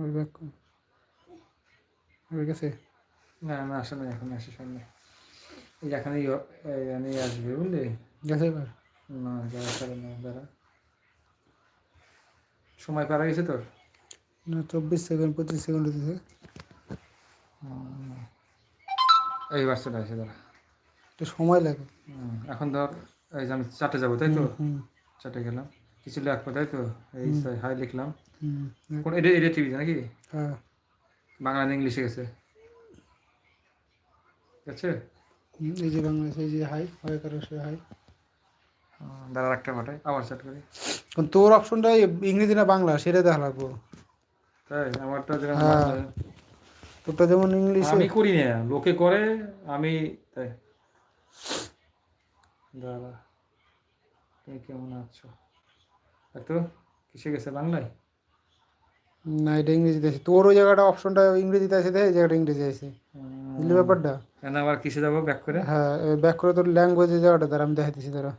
ওর back হয়ে গেছে। না না আসে না এখন আসে সামনে। এখানে এখানেই আসবে বুঝলি? গেছে এবার। না যারা করে না যারা সময় পারা গেছে তোর? না চব্বিশ সেকেন্ড পঁচিশ সেকেন্ড হতেছে এইবার চলে আসে তারা একটু সময় লাগে। এখন ধর এই যে আমি চারটে যাব তাই তো? চারটে গেলাম। কিছু লিখব তাই তো? এই হাই লিখলাম। কোন এটা এটা টিভি নাকি? হ্যাঁ। বাংলা না ইংলিশে গেছে। আছে এই যে বাংলাদেশ এই যে হাই হয় কারও সে হাই দাঁড়া একটা পাঠাই আবার চাট করি। তোর অপশনটা ইংরেজি না বাংলা সেটা দেখা লাগবো। তাই আমারটা যেরকম হ্যাঁ। তোরটা যেমন ইংলিশে। আমি করি না লোকে করে আমি তাই। দাঁড়া তুমি কেমন আছো? এত কিসে গেছে? বাংলায়? না এটা ইংরেজিতে আছে। তোর ওই জায়গাটা অপশনটা ইংরেজিতে আছে দেখ এই জায়গাটা ইংরেজি আছে। বুঝলি ব্যাপারটা? কেন আবার কিসে যাব? ব্যাক করে? হ্যাঁ ব্যাক করে তোর ল্যাঙ্গুয়েজের জায়গাটা দ্বারা আমি দেখাইতেছি তারা।